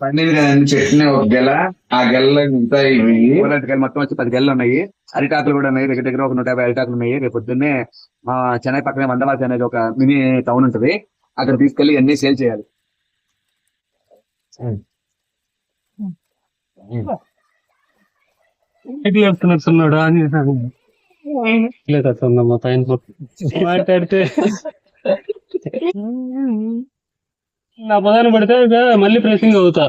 పండింది కదండి చట్నీ ఒక గెల ఆ గెల మిగతా ఇవి. కూరగాయలు మొత్తం వచ్చి పది గెలలు ఉన్నాయి. అరిటాకులు కూడా ఉన్నాయి. దగ్గర దగ్గర ఒక నూట యాభై అరిటాకులు ఉన్నాయి. రేపు పొద్దున్నే మా చెన్నై పక్కనే వందవాసి అనేది ఒక మినీ టౌన్ ఉంటది. అక్కడ తీసుకెళ్ళి అన్ని సేల్ చేయాలి. ఎట్లా చెప్తున్నట్టున్నాడు అని లేదు అట్లా పైన మాట్లాడితే నా పదాన్ని పడితే ఇక మళ్ళీ ప్రెసింగ్ అవుతా.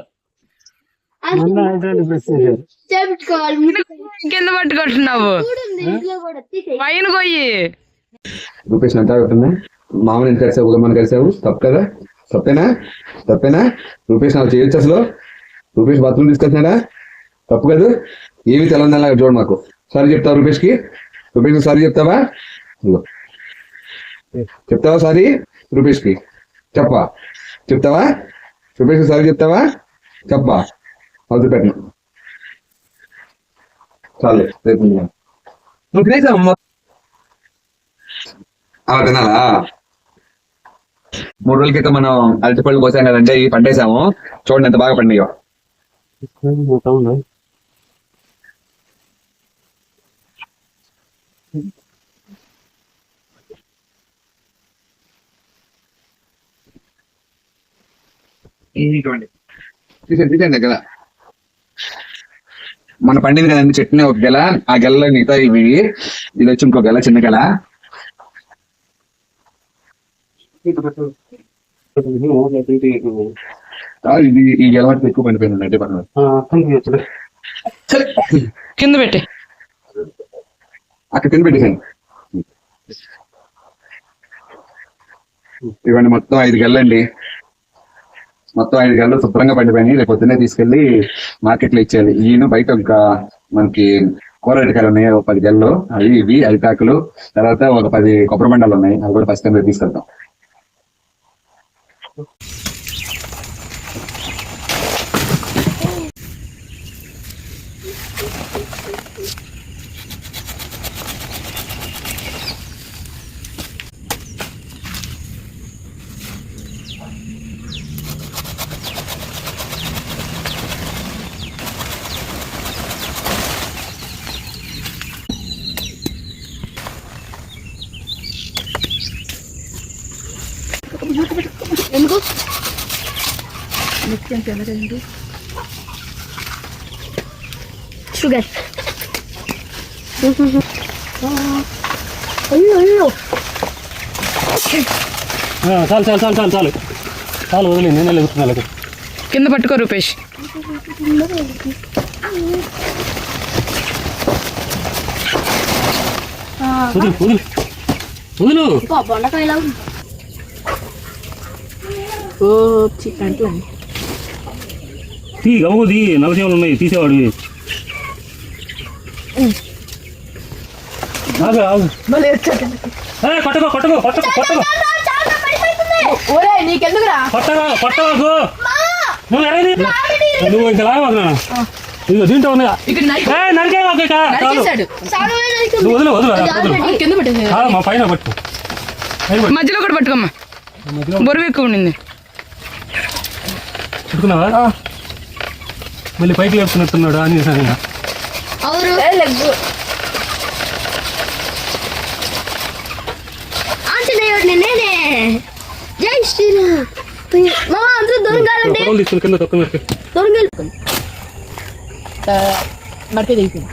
కింద పట్టుకుంటున్నావు. పైన కొయ్యి. రూపేష్ మామూలు ఎంత కలిసావు? ఒక మన కలిసావు? తప్పు కదా? తప్పేనా? తప్పేనా? రూపేష్ నాకు చేయొచ్చు అసలు రూపేష్ బాత్రూమ్ తీసుకెళ్తున్నాడా? తప్పు కదా? ఏమి తెలంగాణ చూడు మాకు. సారీ చెప్తావా రూపేష్కి రూపేష్ సారీ చెప్తావా. చెప్తావా సారీ రూపేష్కి చెప్పా చెప్తావా? రూపేష్ సారీ చెప్తావా? చెప్పా. అది పెట్టను. చాలే రేపు తిందాం. నువ్వు తినేసావు అలా తినాలా? మూడు రోజుల క్రితం మనం అరటిపళ్ళు కోసాం కదంటే ఇవి పండేసాము చూడండి ఎంత బాగా పండియో. అవునా? తీసేయండి తీసేయండి గెల. మన పండింది కదండి చట్నీ ఒక గెల ఆ గెలలో మిగతా ఇవి. ఇది వచ్చి ఇంకో గెల చిన్న గెల. ఆ, ఇది ఈ గెల మటుకు ఎక్కువ పండిపోయింది అంటే. కింద పెట్టి. అక్కడ కింద పెట్టేసాను ఇవన్నీ మొత్తం ఐదు గెలండి. మొత్తం ఐదు గల్లు శుభ్రంగా పండిపోయినాయి. రేపు పొద్దున్నే తీసుకెళ్ళి మార్కెట్లో ఇచ్చేయాలి ఈయన బయట ఒక మనకి కూర ఉన్నాయి. ఒక పది గెలలు. అవి ఇవి అరిటాకులు. తర్వాత ఒక పది కొబ్బరి బండాలు ఉన్నాయి. అవి కూడా ఫస్ట్ టైం తీసుకెళ్తాం. ఎందుకు? షుగర్ అయ్యో అయ్యో. ఆ, చాలు చాలు చాలు చాలు చాలు. చాలు వదిలేదు నేనే లేకుతున్నా కింద పట్టుకో రూపేష్. వదిలు వదిలు వదిలు ఓ చికెన్ తీ గబు తీ నలసేవలు ఉన్నాయి తీసేవాడు కొట్టకో కొట్టకో కొట్టకో కొట్టకో. ఒరే నీకెందుకురా? నువ్వు ఇంకా ఇదిగో దీంట్లో ఉన్నాయి నువ్వు వదిలు వదిలు పైన పట్టు. మధ్యలో కూడా పట్టుకోమ్మా. మధ్యలో బరువు ఎక్కువ ఉండింది. పట్టుకున్నావా మళ్ళీ పైకి లేపుతున్నట్టున్నాడు అని లెగ్గు. ఆంజనేయుడిని నేనే. జై శ్రీరామ్. మా అందరూ దొరకాలంటే పొలం తీసుకుని కింద తొక్క మెరికి దొరకలు మడితే దిగుతుంది.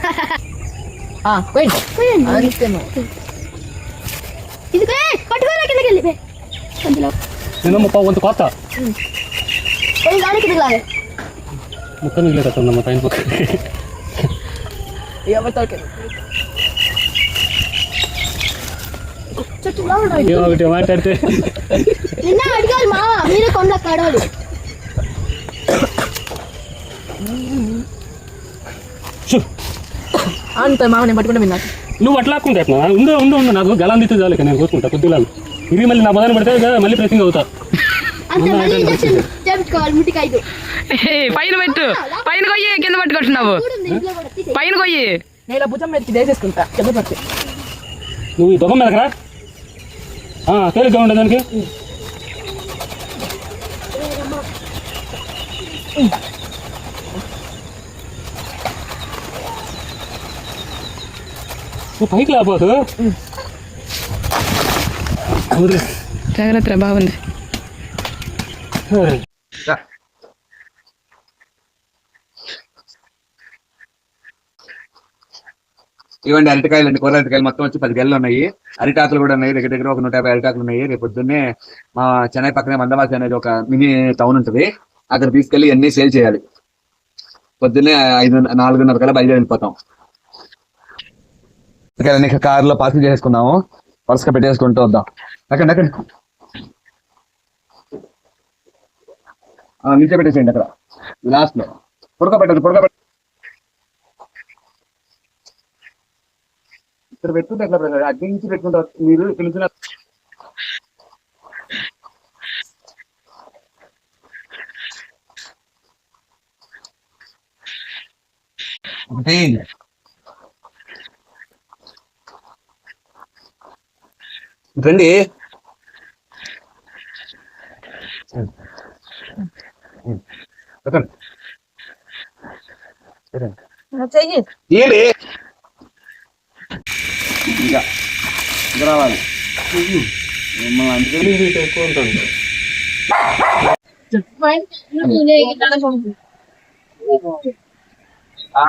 పోయింది ఇది పట్టుకోరా కిందకి వెళ్ళి అందులో. నేను ముప్పై వంతు కొత్త ఎవరితో చుట్టూ ఉన్నాయి ఏమో ఒకటి మాట్లాడితే. నిన్న అడిగారు మా మీరే కొండ కడవలు. అంత మామ నేను పట్టుకుంటే విన్నా నువ్వు అట్లా ఆకుంటా ఉండు ఉండు ఉండు నాకు గలం తీస్తే చాలు నేను కోసుకుంటా కొద్దిగా ఇది మళ్ళీ నా పదాన్ని పడితే మళ్ళీ ప్రెసింగ్ అవుతా. పైన పెట్టు. పైన కొయ్యి కింద పట్టుకుంటున్నావు. పైన కొయ్యి. నేను భుజం మీదకి వేసేసుకుంటా కింద పడితే. నువ్వు ఈ దొంగ మీదకి రా ఆ, తేలిగ్గా ఉండే దానికి. నువ్వు పైకి లేకపోతు? జాగ్రత్త బాగుంది. ఇవ్వండి అరటికాయలు అండి కూర అరటికాయలు మొత్తం వచ్చి పది గెలలు ఉన్నాయి. అరిటాకులు కూడా ఉన్నాయి దగ్గర దగ్గర ఒక నూట యాభై అరిటాకులు ఉన్నాయి. రేపు పొద్దున్నే మా చెన్నై పక్కనే మందవాసి అనేది ఒక మినీ టౌన్ ఉంటుంది. అక్కడ తీసుకెళ్ళి అన్ని సేల్ చేయాలి. పొద్దున్నే ఐదు నాలుగున్నర కల్లా బయలుదేరి వెళ్ళిపోతాం. అన్ని కారులో పార్కింగ్ చేసుకుందాము వరుసగా పెట్టేసుకుంటూ వద్దాం. అక్కడ అక్కడ నిలిచిపెట్టేసేయండి అక్కడ. లాస్ట్లో. పుడక పెట్టదు పుడక పెట్ట ఇక్కడ పెట్టుకుంటే ఎట్లా బ్రదర్ అగ్ని నుంచి పెట్టుకుంటారు. మీరు పిలిచిన నుంచి రండి పెట్టండి. పెట్టండి. ఏంటి ఇంకా ఇంకా రావాలి మిమ్మల్ని అందుకని ఎక్కువ ఉంటుంది ఆ,